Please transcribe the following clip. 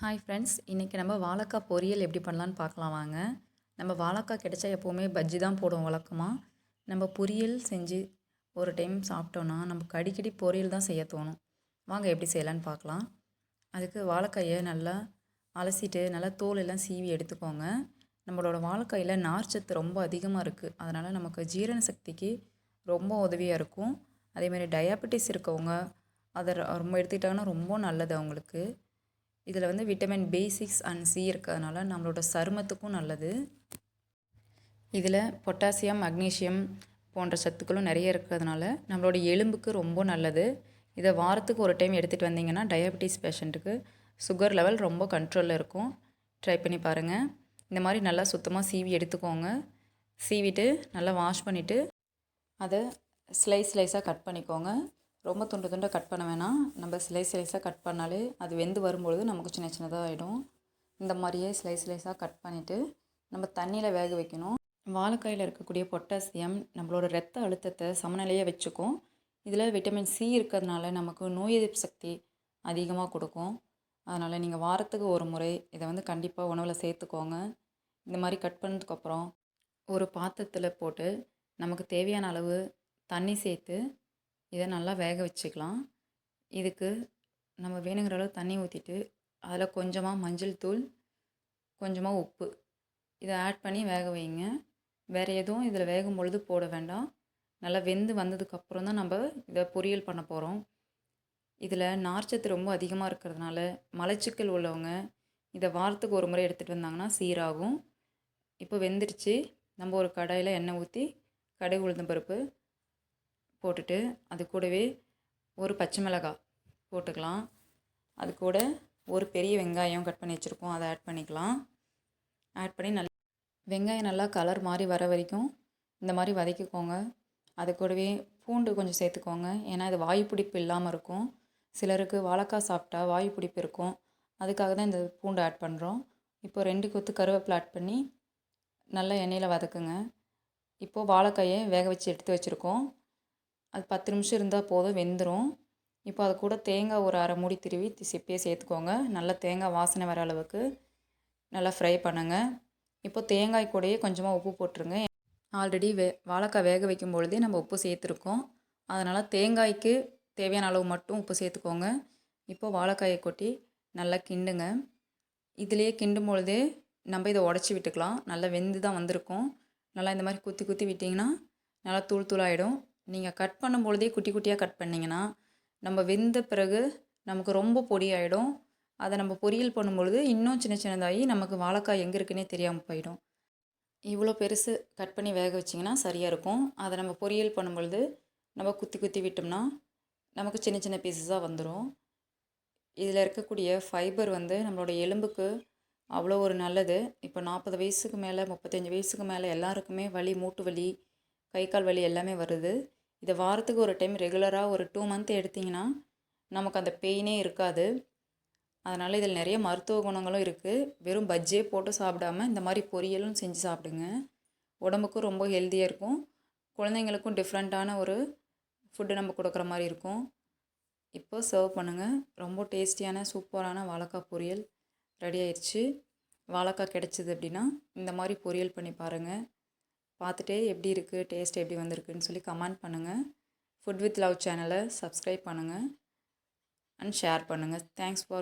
Hi friends இன்றைக்கி நம்ம வாழைக்காய் பொரியல் எப்படி பண்ணலான்னு பார்க்கலாம் வாங்க. நம்ம வாழைக்காய் கிடைச்சா எப்போவுமே பஜ்ஜி தான் போடுவோம் வழக்கமாக நம்ம பொரியல் செஞ்சு ஒரு டைம் சாப்பிட்டோன்னா நமக்கு அடிக்கடி பொரியல் தான் செய்ய தோணும். வாங்க எப்படி செய்யலான்னு பார்க்கலாம். அதுக்கு வாழைக்காயை நல்லா அலசிட்டு நல்லா தோல் எல்லாம் சீவி எடுத்துக்கோங்க. நம்மளோட வாழைக்காயில் நார்ச்சத்து ரொம்ப அதிகமாக இருக்குது அதனால் நமக்கு ஜீரண சக்திக்கு ரொம்ப உதவியாக இருக்கும். அதேமாதிரி டயாபெட்டிஸ் இருக்கவங்க அதை ரொம்ப எடுத்துக்கிட்டாங்கன்னா ரொம்ப நல்லது அவங்களுக்கு. இதில் வந்து vitamin B six and C இருக்கிறதுனால நம்மளோட சருமத்துக்கும் நல்லது. இதில் பொட்டாசியம் மக்னீஷியம் போன்ற சத்துக்களும் நிறைய இருக்கிறதுனால நம்மளோட எலும்புக்கு ரொம்ப நல்லது. இதை வாரத்துக்கு ஒரு டைம் எடுத்துகிட்டு வந்தீங்கன்னா டயபெட்டிஸ் பேஷண்ட்டுக்கு சுகர் லெவல் ரொம்ப கண்ட்ரோலில் இருக்கும். ட்ரை பண்ணி பாருங்கள் இந்த மாதிரி நல்லா சுத்தமாக சீவி எடுத்துக்கோங்க. சீவிட்டு நல்லா வாஷ் பண்ணிவிட்டு அதை ஸ்லைஸ் ஸ்லைஸாக கட் பண்ணிக்கோங்க. ரொம்ப துண்டு துண்டாக கட் பண்ண வேணாம். நம்ம ஸ்லைஸ் ஸ்லைஸாக கட் பண்ணாலே அது வெந்து வரும்பொழுது நமக்கு சின்ன சின்னதாக ஆகிடும் இந்த மாதிரியே ஸ்லைஸ் ஸ்லைஸாக கட் பண்ணிவிட்டு நம்ம தண்ணியில் வேக வைக்கணும். வாழைக்காயில் இருக்கக்கூடிய பொட்டாசியம் நம்மளோட ரத்த அழுத்தத்தை சமநிலையாக வச்சுக்கும். இதில் விட்டமின் சி இருக்கிறதுனால நமக்கு நோய் எதிர்ப்பு சக்தி அதிகமாக கொடுக்கும். அதனால் நீங்கள் வாரத்துக்கு ஒரு முறை இதை வந்து கண்டிப்பாக உணவில் சேர்த்துக்கோங்க. இந்த மாதிரி கட் பண்ணதுக்கப்புறம் ஒரு பாத்திரத்தில் போட்டு நமக்கு தேவையான அளவு தண்ணி சேர்த்து இதை நல்லா வேக வச்சுக்கலாம். இதுக்கு நம்ம வேணுங்கிற அளவு தண்ணி ஊற்றிட்டு அதில் கொஞ்சமாக மஞ்சள் தூள் கொஞ்சமாக உப்பு. இதை ஆட் பண்ணி வேக வைங்க. வேறு எதுவும் இதில் வேகும் பொழுது போட வேண்டாம். நல்லா வெந்து வந்ததுக்கப்புறம் தான் நம்ம இதை பொரியல் பண்ண போகிறோம் இதில் நார்ச்சத்து ரொம்ப அதிகமாக இருக்கிறதுனால மலச்சிக்கல் உள்ளவங்க இதை வாரத்துக்கு ஒரு முறை எடுத்துகிட்டு வந்தாங்கன்னா சீராகும். இப்போ வெந்துருச்சு நம்ம ஒரு கடாயில் எண்ணெய் ஊற்றி கடுகு உளுந்தம்பருப்பு போட்டுட்டு அது கூடவே ஒரு பச்சை மிளகாய் போட்டுக்கலாம். அது கூட ஒரு பெரிய வெங்காயம் கட் பண்ணி வச்சுருக்கோம். அதை ஆட் பண்ணிக்கலாம். ஆட் பண்ணி நல்லா வெங்காயம் நல்லா கலர் மாதிரி வர வரைக்கும் இந்த மாதிரி வதக்கிக்கோங்க. அது கூடவே பூண்டு கொஞ்சம் சேர்த்துக்கோங்க. ஏன்னா இது வாயு பிடிப்பு இல்லாமல் இருக்கும். சிலருக்கு வாழைக்காய் சாப்பிட்டா வாயு பிடிப்பு இருக்கும். அதுக்காக தான் இந்த பூண்டு ஆட் பண்ணுறோம் இப்போ ரெண்டு கொத்து கருவேப்பிலை ஆட் பண்ணி நல்லா எண்ணெயில் வதக்குங்க. இப்போது வாழைக்காயை வேக வச்சு எடுத்து வச்சுருக்கோம். அது பத்து நிமிஷம் இருந்தால் போதும் வெந்துடும் இப்போ அது கூட தேங்காய் ஒரு அரை மூடி திருவி சிப்பியை சேர்த்துக்கோங்க. நல்லா தேங்காய் வாசனை வர அளவுக்கு நல்லா ஃப்ரை பண்ணுங்கள் இப்போ தேங்காய் கூடயே கொஞ்சமாக உப்பு போட்டுருங்க. ஆல்ரெடி வே வாழைக்காய் வேக வைக்கும் பொழுதே நம்ம உப்பு சேர்த்துருக்கோம். அதனால் தேங்காய்க்கு தேவையான அளவு மட்டும் உப்பு சேர்த்துக்கோங்க. இப்போ வாழைக்காயை கொட்டி நல்லா கிண்டுங்க. இதுலேயே கிண்டும் பொழுதே நம்ம இதை உடச்சி விட்டுக்கலாம். நல்லா வெந்து தான் வந்திருக்கும். நல்லா இந்த மாதிரி குத்தி குத்தி விட்டிங்கன்னா நல்லா தூள் தூளாகிடும் நீங்கள் கட் பண்ணும் பொழுதே குட்டி குட்டியாக கட் பண்ணிங்கன்னா நம்ம வெந்த பிறகு நமக்கு ரொம்ப பொடியாயிடும் அதை நம்ம பொரியல் பண்ணும்பொழுது இன்னும் சின்ன சின்னதாகி நமக்கு வாழைக்காய் எங்கே இருக்குன்னே தெரியாமல் போயிடும். இவ்வளோ பெருசு கட் பண்ணி வேக வச்சிங்கன்னா சரியாக இருக்கும். அதை நம்ம பொரியல் பண்ணும்பொழுது நம்ம குத்தி குத்தி விட்டோம்னா நமக்கு சின்ன சின்ன பீசஸாக வந்துடும் இதில் இருக்கக்கூடிய ஃபைபர் வந்து நம்மளோட எலும்புக்கு அவ்வளோ ஒரு நல்லது. இப்போ நாற்பது வயசுக்கு மேலே முப்பத்தஞ்சு வயசுக்கு மேலே எல்லாருக்குமே வலி மூட்டு வலி கை கால் வலி எல்லாமே வருது. இதை வாரத்துக்கு ஒரு டைம் ரெகுலராக ஒரு டூ மந்த் எடுத்திங்கன்னா நமக்கு அந்த பெயினே இருக்காது. அதனால் இதில் நிறைய மருத்துவ குணங்களும் இருக்குது வெறும் பஜ்ஜே போட்டு சாப்பிடாம இந்த மாதிரி பொரியலும் செஞ்சு சாப்பிடுங்க. உடம்புக்கும் ரொம்ப ஹெல்த்தியாக இருக்கும். குழந்தைங்களுக்கும் டிஃப்ரெண்ட்டான ஒரு ஃபுட்டு நம்ம கொடுக்குற மாதிரி இருக்கும். இப்போ சர்வ் பண்ணுங்கள் ரொம்ப டேஸ்டியான சூப்பரான வாழைக்காய் பொரியல் ரெடி ஆயிடுச்சு. வாழைக்காய் கிடச்சிது அப்படின்னா இந்த மாதிரி பொரியல் பண்ணி பாருங்கள் பார்த்துட்டு எப்படி இருக்குது டேஸ்ட் எப்படி வந்திருக்குன்னு சொல்லி கமெண்ட் பண்ணுங்கள் ஃபுட் வித் லவ் சேனலை சப்ஸ்கிரைப் பண்ணுங்கள் அண்ட் ஷேர் பண்ணுங்கள் தேங்க்ஸ் ஃபார்